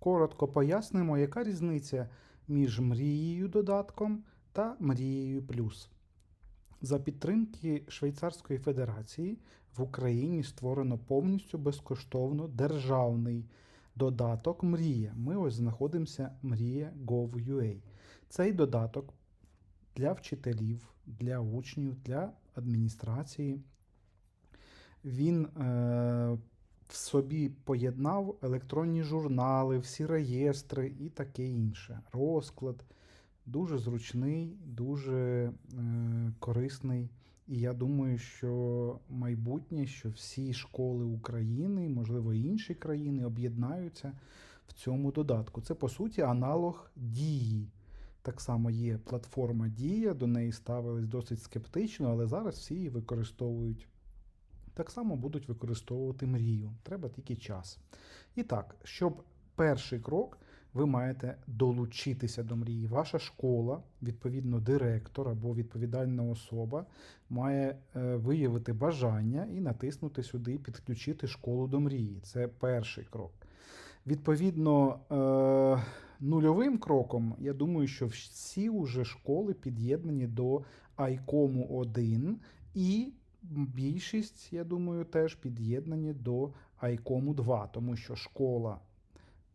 Коротко пояснимо, яка різниця між мрією додатком та мрією плюс. За підтримки Швейцарської Федерації в Україні створено повністю безкоштовно державний додаток Мрія. Ми ось знаходимося Мрія Gov.ua. Цей додаток для вчителів, для учнів, для адміністрації. Він е, в собі поєднав електронні журнали, всі реєстри і таке інше. Розклад дуже зручний, дуже е, корисний. І я думаю, що майбутнє, що всі школи України, можливо, інші країни об'єднаються в цьому додатку. Це по суті аналог дії. Так само є платформа Дія, до неї ставились досить скептично, але зараз всі її використовують. Так само будуть використовувати мрію. Треба тільки час. І так, щоб перший крок, ви маєте долучитися до мрії. Ваша школа, відповідно, директор або відповідальна особа, має е, виявити бажання і натиснути сюди, підключити школу до мрії. Це перший крок. Відповідно, е, нульовим кроком, я думаю, що всі уже школи під'єднані до ICOM 1 і більшість, я думаю, теж під'єднані до ICOM 2, тому що школа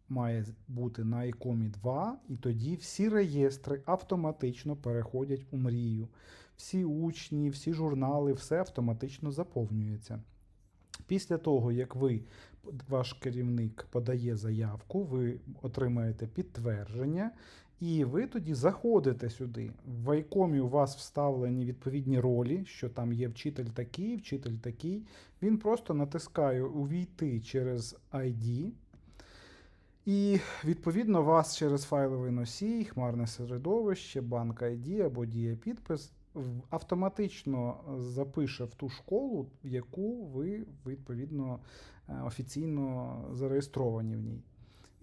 має бути на ICOM 2, і тоді всі реєстри автоматично переходять у мрію. Всі учні, всі журнали, все автоматично заповнюється. Після того, як ви, ваш керівник подає заявку, ви отримаєте підтвердження, і ви тоді заходите сюди. В Айкомі у вас вставлені відповідні ролі, що там є вчитель такий, вчитель такий. Він просто натискає увійти через ID. І, відповідно, вас через файловий носій, хмарне середовище, банк ID або дієпідпис в- автоматично запише в ту школу, в яку ви відповідно е, офіційно зареєстровані в ній.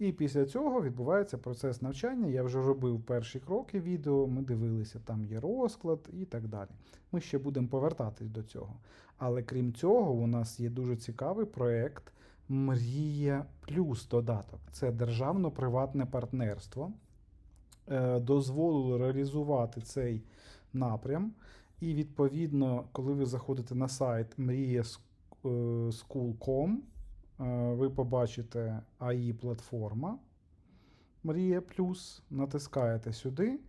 І після цього відбувається процес навчання. Я вже робив перші кроки відео, ми дивилися, там є розклад і так далі. Ми ще будемо повертатись до цього. Але крім цього, у нас є дуже цікавий проєкт Мрія Плюс додаток. Це державно-приватне партнерство. Е, Дозволило реалізувати цей напрям. І відповідно, коли ви заходите на сайт mrія.school.com, е, ви побачите AI платформа Мрія Плюс, натискаєте сюди.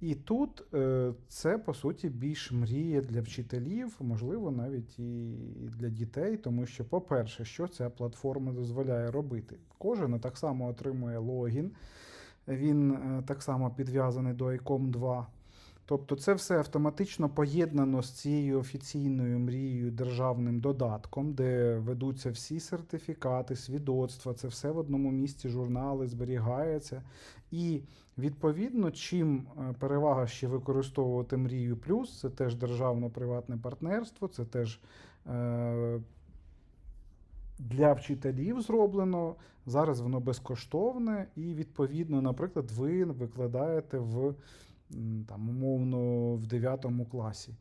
І тут е, це, по суті, більш мрія для вчителів, можливо, навіть і для дітей, тому що, по-перше, що ця платформа дозволяє робити? Кожен так само отримує логін, він е, так само підв'язаний до ICOM 2. Тобто це все автоматично поєднано з цією офіційною мрією державним додатком, де ведуться всі сертифікати, свідоцтва, це все в одному місці, журнали зберігається. І відповідно, чим е, перевага ще використовувати мрію плюс, це теж державно-приватне партнерство, це теж. Е- для вчителів зроблено. Зараз воно безкоштовне, і, відповідно, наприклад, ви викладаєте в там, умовно в 9 класі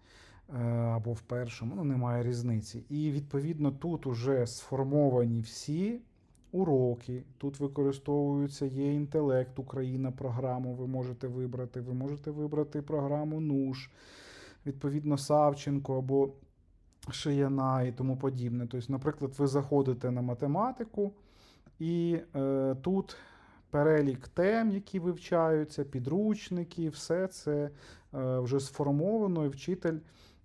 е, або в першому, ну немає різниці. І відповідно тут уже сформовані всі уроки. Тут використовуються є інтелект, Україна програму. Ви можете вибрати. Ви можете вибрати програму НУШ, відповідно, Савченко або Шияна і тому подібне. Тобто, наприклад, ви заходите на математику, і е, тут перелік тем, які вивчаються, підручники, все це е, вже сформовано, і вчитель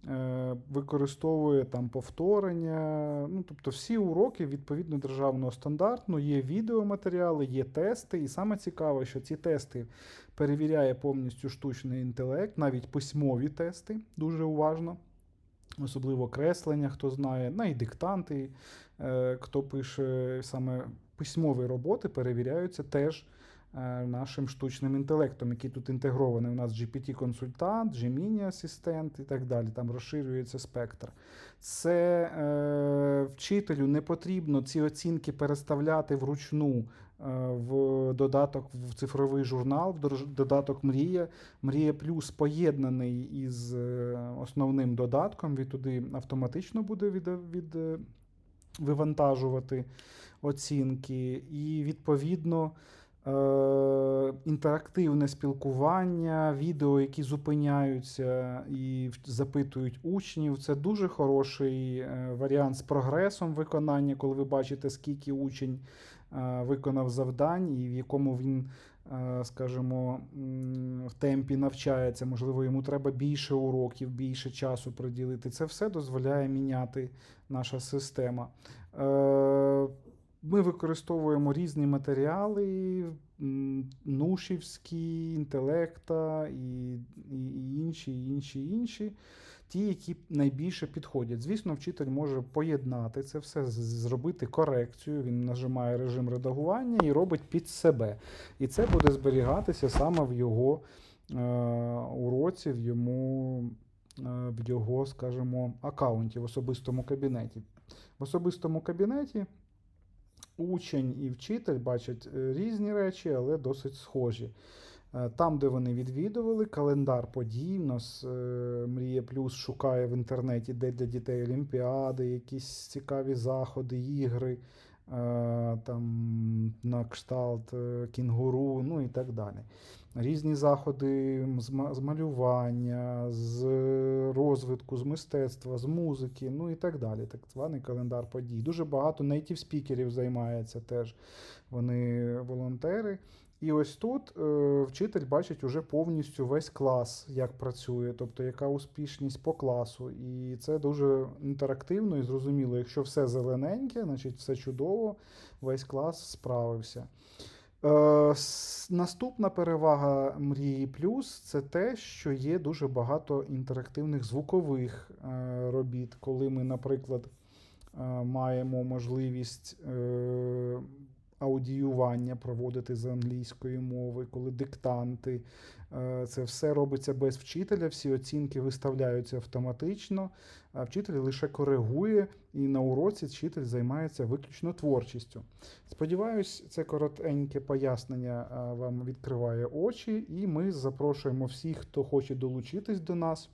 е, використовує там повторення. Ну, тобто всі уроки відповідно державного стандарту, є відеоматеріали, є тести. І саме цікаве, що ці тести перевіряє повністю штучний інтелект, навіть письмові тести, дуже уважно. Особливо креслення, хто знає, на і диктанти, е, хто пише саме письмові роботи, перевіряються теж е, нашим штучним інтелектом, який тут інтегрований. У нас GPT-консультант, Gemini асистент і так далі. Там розширюється спектр. Це е, вчителю не потрібно ці оцінки переставляти вручну в додаток в цифровий журнал, в додаток Мрія. Мрія Плюс поєднаний із е, основним додатком. Він туди автоматично буде від, від, е, вивантажувати оцінки. І відповідно е, інтерактивне спілкування, відео, які зупиняються і запитують учнів. Це дуже хороший е, варіант з прогресом виконання, коли ви бачите, скільки учень е, виконав завдань і в якому він, е, скажімо, в темпі навчається. Можливо, йому треба більше уроків, більше часу приділити. Це все дозволяє міняти наша система. Е, Ми використовуємо різні матеріали, нушівські, інтелекта і, і, і інші, інші, інші. Ті, які найбільше підходять. Звісно, вчитель може поєднати це все, зробити корекцію. Він нажимає режим редагування і робить під себе. І це буде зберігатися саме в його е, уроці, в йому, е, в його, скажімо, аккаунті, в особистому кабінеті. В особистому кабінеті учень і вчитель бачать е, різні речі, але досить схожі. Е, Там, де вони відвідували, календар подій. У нас е, Мрія Плюс шукає в інтернеті, де для дітей олімпіади, якісь цікаві заходи, ігри, е, там на кшталт кінгуру, ну і так далі. Різні заходи з малювання, з розвитку, з мистецтва, з музики, ну і так далі. Так званий календар подій. Дуже багато нейтів спікерів займається теж. Вони волонтери. І ось тут е, вчитель бачить уже повністю весь клас, як працює, тобто яка успішність по класу. І це дуже інтерактивно і зрозуміло. Якщо все зелененьке, значить все чудово, весь клас справився. Е, наступна перевага мрії плюс це те, що є дуже багато інтерактивних звукових е, робіт, коли ми, наприклад, е, маємо можливість е, аудіювання проводити з англійської мови, коли диктанти. Е, Це все робиться без вчителя, всі оцінки виставляються автоматично, а вчитель лише коригує, і на уроці вчитель займається виключно творчістю. Сподіваюсь, це коротеньке пояснення вам відкриває очі, і ми запрошуємо всіх, хто хоче долучитись до нас.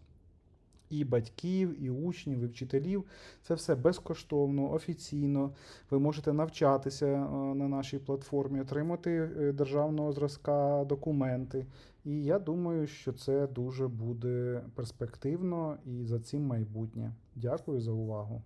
І батьків, і учнів, і вчителів. Це все безкоштовно, офіційно. Ви можете навчатися е, на нашій платформі, отримати е, державного зразка документи. І я думаю, що це дуже буде перспективно і за цим майбутнє. Дякую за увагу.